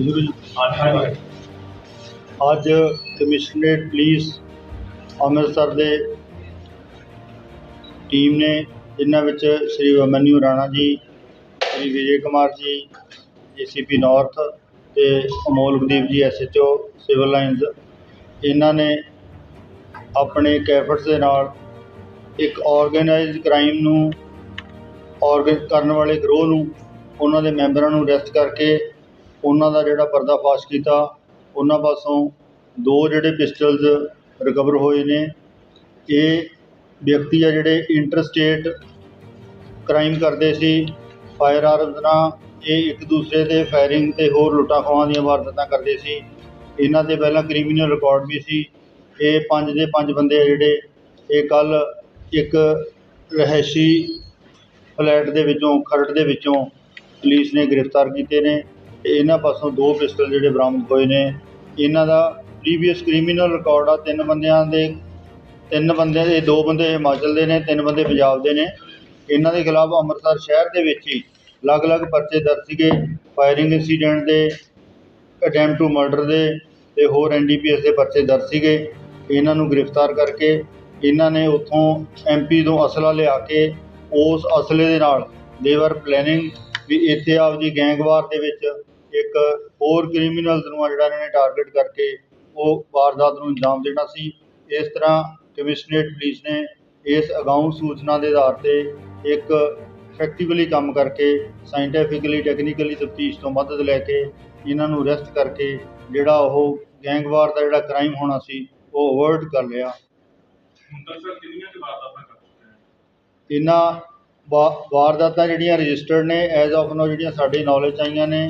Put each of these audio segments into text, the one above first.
ਗੁਰੂ ਜੀ ਅੱਜ commissionerate police Amritsar ਦੇ team ਨੇ, ਜਿਨ੍ਹਾਂ ਵਿੱਚ ਸ਼੍ਰੀ ਅਮਨਿਊ ਰਾਣਾ ਜੀ, ਸ਼੍ਰੀ ਵਿਜੇ ਕੁਮਾਰ ਜੀ, ਏਸੀਪੀ ਨਾਰਥ ਤੇ ਅਮੋਲਕਦੀਪ ਜੀ, ਐਸਐਚਓ ਸਿਵਲ ਲਾਈਨਸ ਇਹਨਾਂ ਨੇ ਆਪਣੇ ਕੈਫਟਸ ਦੇ ਨਾਲ ਇੱਕ ਆਰਗੇਨਾਈਜ਼ਡ ਕ੍ਰਾਈਮ ਨੂੰ ਆਰਗਨ ਕਰਨ ਵਾਲੇ ਗਰੋਹ ਨੂੰ, ਉਹਨਾਂ ਦੇ ਮੈਂਬਰਾਂ ਨੂੰ ਅਰੈਸਟ ਕਰਕੇ ਉਹਨਾਂ ਦਾ ਜਿਹੜਾ ਪਰਦਾਫਾਸ਼ ਕੀਤਾ, ਉਹਨਾਂ ਪਾਸੋਂ ਦੋ ਜਿਹੜੇ ਪਿਸਟਲਜ਼ ਰਿਕਵਰ ਹੋਏ ਨੇ। ਇਹ ਵਿਅਕਤੀ ਆ ਜਿਹੜੇ ਇੰਟਰਸਟੇਟ ਕ੍ਰਾਈਮ ਕਰਦੇ ਸੀ ਫਾਇਰ ਆਰਮਸ ਨਾਲ। ਇਹ ਇੱਕ ਦੂਸਰੇ ਦੇ ਫਾਇਰਿੰਗ ਤੇ ਹੋਰ ਲੁੱਟਾਂ ਖੋਹਾਂ ਦੀਆਂ ਵਾਰਦਾਤਾਂ ਕਰਦੇ ਸੀ। ਇਹਨਾਂ ਦੇ ਪਹਿਲਾਂ ਕ੍ਰਿਮੀਨਲ ਰਿਕਾਰਡ ਵੀ ਸੀ। ਇਹ ਪੰਜ ਦੇ ਪੰਜ ਬੰਦੇ ਆ ਜਿਹੜੇ, ਇਹ ਕੱਲ੍ਹ ਇੱਕ ਰਿਹਾਇਸ਼ੀ ਫਲੈਟ ਦੇ ਵਿੱਚੋਂ, ਖਰੜ ਦੇ ਵਿੱਚੋਂ ਪੁਲਿਸ ਨੇ ਗ੍ਰਿਫਤਾਰ ਕੀਤੇ ਨੇ। ਇਹਨਾਂ ਪਾਸੋਂ ਦੋ ਪਿਸਟਲ ਜਿਹੜੇ ਬਰਾਮਦ ਹੋਏ ਨੇ। ਇਹਨਾਂ ਦਾ ਪ੍ਰੀਵੀਅਸ ਕ੍ਰਿਮੀਨਲ ਰਿਕਾਰਡ ਆ, ਤਿੰਨ ਬੰਦਿਆਂ ਦੇ, ਤਿੰਨ ਬੰਦੇ ਦੇ, ਦੋ ਬੰਦੇ ਹਿਮਾਚਲ ਦੇ ਨੇ, ਤਿੰਨ ਬੰਦੇ ਪੰਜਾਬ ਦੇ ਨੇ। ਇਹਨਾਂ ਦੇ ਖਿਲਾਫ ਅੰਮ੍ਰਿਤਸਰ ਸ਼ਹਿਰ ਦੇ ਵਿੱਚ ਹੀ ਅਲੱਗ-ਅਲੱਗ ਪਰਚੇ ਦਰਜ ਸੀਗੇ ਫਾਇਰਿੰਗ ਇਨਸੀਡੈਂਟ ਦੇ ਅਟੈਂਪਟ ਟੂ ਮਰਡਰ ਦੇ ਤੇ ਹੋਰ ਐਨਡੀਪੀਐਸ ਦੇ ਪਰਚੇ ਦਰਜ ਸੀਗੇ। ਇਹਨਾਂ ਨੂੰ ਗ੍ਰਿਫਤਾਰ ਕਰਕੇ ਇਹਨਾਂ ਨੇ ਉੱਥੋਂ ਐਮਪੀ ਤੋਂ ਅਸਲਾ ਲਿਆ ਕੇ ਉਸ ਅਸਲੇ ਦੇ ਨਾਲ ਦੇਵਰ ਪਲੈਨਿੰਗ ਵੀ ਇੱਥੇ ਆਪਦੀ ਗੈਂਗਵਾਰ ਦੇ ਵਿੱਚ ਇੱਕ ਹੋਰ ਕ੍ਰਿਮੀਨਲਸ ਨੂੰ ਆ ਜਿਹੜਾ ਇਹਨਾਂ ਨੇ ਟਾਰਗੇਟ ਕਰਕੇ ਉਹ ਵਾਰਦਾਤ ਨੂੰ ਅੰਜਾਮ ਦੇਣਾ ਸੀ। ਇਸ ਤਰ੍ਹਾਂ ਕਮਿਸ਼ਨਰੇਟ ਪੁਲਿਸ ਨੇ ਇਸ ਅਗਾਊਂ ਸੂਚਨਾ ਦੇ ਆਧਾਰ ਤੇ ਇੱਕ ਇਫੈਕਟਿਵਲੀ ਕੰਮ ਕਰਕੇ ਸਾਇੰਟੀਫਿਕਲੀ ਟੈਕਨੀਕਲੀ ਤਫਤੀਸ਼ ਤੋਂ ਮਦਦ ਲੈ ਕੇ ਇਹਨਾਂ ਨੂੰ ਅਰੈਸਟ ਕਰਕੇ ਜਿਹੜਾ ਉਹ ਗੈਂਗਵਾਰ ਦਾ ਜਿਹੜਾ ਕ੍ਰਾਈਮ ਹੋਣਾ ਸੀ ਉਹ ਅਵੋਇਡ ਕਰ ਲਿਆ। ਹੁਣ ਤੱਕ ਸਰ ਕਿੰਨੀਆਂ ਕੁ ਵਾਰਦਾਤਾਂ ਕਰ ਚੁੱਕੇ ਹਨ ਇਹਨਾਂ ਵਾ- ਵਾਰਦਾਤਾਂ ਜਿਹੜੀਆਂ ਰਜਿਸਟਰਡ ਨੇ ਐਜ਼ ਆਫ ਨੋ ਜਿਹੜੀਆਂ ਸਾਡੇ ਨੌਲੇਜ ਆਈਆਂ ਨੇ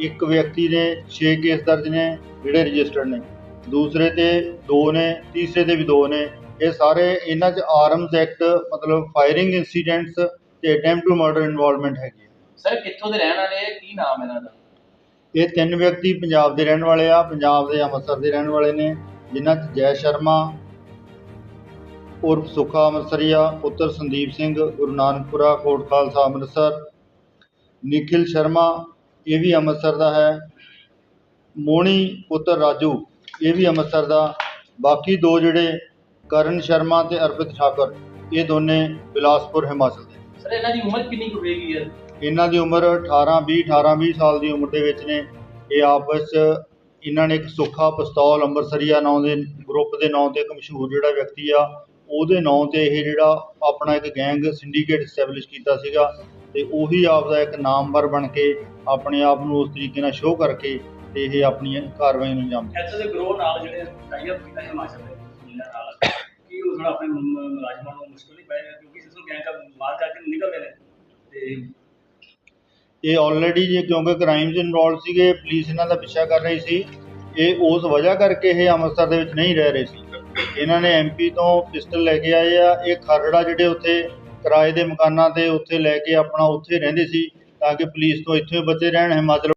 ਇੱਕ ਵਿਅਕਤੀ ਦੇ 6 ਕੇਸ ਦਰਜ ਨੇ ਜਿਹੜੇ ਰਜਿਸਟਰਡ ਨੇ ਦੂਸਰੇ ਤੇ ਦੋ ਨੇ ਤੀਸਰੇ ਤੇ ਵੀ ਦੋ ਨੇ ਇਹ ਸਾਰੇ ਇਹਨਾਂ 'ਚ ਆਰਮਸ ਐਕਟ ਮਤਲਬ ਫਾਇਰਿੰਗ ਇਨਸੀਡੈਂਟਸ ਤੇ ਅਟੈਂਪਟ ਟੂ ਮਰਡਰ ਇਨਵੋਲਵਮੈਂਟ ਹੈਗੀ ਹੈ। ਸਰ ਕਿੱਥੋਂ ਦੇ ਰਹਿਣ ਵਾਲੇ ਆ? ਕੀ ਨਾਮ ਇਹਨਾਂ ਦਾ ਇਹ ਤਿੰਨ ਵਿਅਕਤੀ ਪੰਜਾਬ ਦੇ ਰਹਿਣ ਵਾਲੇ ਆ ਪੰਜਾਬ ਦੇ ਅੰਮ੍ਰਿਤਸਰ ਦੇ ਰਹਿਣ ਵਾਲੇ ਨੇ ਜਿਨ੍ਹਾਂ 'ਚ ਜੈ ਸ਼ਰਮਾ ਉਰਫ ਸੁੱਖਾ ਅੰਮ੍ਰਿਤਸਰੀਆ ਪੁੱਤਰ ਸੰਦੀਪ ਸਿੰਘ ਗੁਰੂ ਨਾਨਕਪੁਰਾ ਕੋਟ ਖਾਲਸਾ ਅੰਮ੍ਰਿਤਸਰ ਨਿਖਿਲ ਸ਼ਰਮਾ ਇਹ ਵੀ ਅੰਮ੍ਰਿਤਸਰ ਦਾ ਹੈ। ਮੋਣੀ ਪੁੱਤਰ ਰਾਜੂ ਇਹ ਵੀ ਅੰਮ੍ਰਿਤਸਰ ਦਾ। ਬਾਕੀ ਦੋ ਜਿਹੜੇ ਕਰਨ ਸ਼ਰਮਾ ਤੇ ਅਰਪਿਤ ਠਾਕੁਰ ਇਹ ਦੋਨੇ ਬਿਲਾਸਪੁਰ ਹਿਮਾਚਲ ਦੇ। ਸਰ ਇਹਨਾਂ ਦੀ ਉਮਰ ਕਿੰਨੀ ਕੁ ਹੋਏਗੀ ਯਾਰ? ਇਹਨਾਂ ਦੀ ਉਮਰ 18 20 18 20 ਸਾਲ ਦੀ ਉਮਰ ਦੇ ਵਿੱਚ ਨੇ। ਇਹ ਆਪਸ 'ਚ ਇਹਨਾਂ ਨੇ ਇੱਕ ਸੁੱਖਾ ਪਿਸਤੌਲ ਅੰਬਰਸਰੀਆ ਨਾਂ ਦੇ ਗਰੁੱਪ ਦੇ ਨਾਂ ਤੇ ਇੱਕ ਮਸ਼ਹੂਰ ਜਿਹੜਾ ਵਿਅਕਤੀ ਆ ਉਹਦੇ ਨਾਂ ਤੇ ਇਹ ਜਿਹੜਾ ਆਪਣਾ ਇੱਕ ਗੈਂਗ ਸਿੰਡੀਕੇਟ ਐਸਟੈਬਲਿਸ਼ ਕੀਤਾ ਸੀਗਾ ਤੇ ਉਹੀ ਆਪਦਾ ਇੱਕ ਨਾਮਵਰ ਬਣ ਕੇ ਆਪਣੇ ਆਪ ਨੂੰ ਉਸ ਤਰੀਕੇ ਨਾਲ ਸ਼ੋਅ ਕਰਕੇ ਤੇ ਇਹ ਆਪਣੀ ਕਾਰਵਾਈ ਨੂੰ ਅੰਜਾਮ ਦਿੰਦੇ। ਦੇ ਗਰੋਹ ਨਾਲ ਜਿਹੜੇ ਟਾਈਅਪ ਕੀਤਾ ਹਿਮਾਚਲ ਦੇ ਜ਼ਿਲ੍ਹਿਆਂ ਨਾਲ ਕੀ ਉਹ ਥੋੜਾ ਆਪਣੇ ਮੁਲਾਜ਼ਮਾਂ ਨੂੰ ਮੁਸ਼ਕਲ ਨਹੀਂ ਪਏਗਾ ਕਿਉਂਕਿ ਸਿਸਟਮ ਗੈਂਗ ਦਾ ਮਾਰ ਕਰਕੇ ਨਿਕਲਦੇ ਨੇ ਤੇ ਇਹ ਆਲਰੇਡੀ ਜੇ ਕਿਉਂਕਿ ਕ੍ਰਾਈਮ 'ਚ ਇਨਵੋਲਵ ਸੀਗੇ ਪੁਲਿਸ ਇਹਨਾਂ ਦਾ ਪਿੱਛਾ ਕਰ ਰਹੀ ਸੀ ਇਹ ਉਸ ਵਜ੍ਹਾ ਕਰਕੇ ਇਹ ਅੰਮ੍ਰਿਤਸਰ ਦੇ ਵਿੱਚ ਨਹੀਂ ਰਹਿ ਰਹੇ ਸੀ ਇਹਨਾਂ ਨੇ ਐਮਪੀ ਤੋਂ ਪਿਸਟਲ ਲੈ ਕੇ ਆਏ ਆ। ਇਹ ਖਰੜਾ ਜਿਹੜੇ ਉੱਥੇ ਕਿਰਾਏ ਦੇ ਮਕਾਨਾਂ ਤੇ ਉੱਥੇ ਲੈ ਕੇ ਆਪਣਾ ਉੱਥੇ ਰਹਿੰਦੇ ਸੀ ਤਾਂ ਕਿ ਪੁਲਿਸ ਤੋਂ ਇੱਥੇ ਬਚੇ ਰਹਿਣ, ਹਿਮਾਚਲ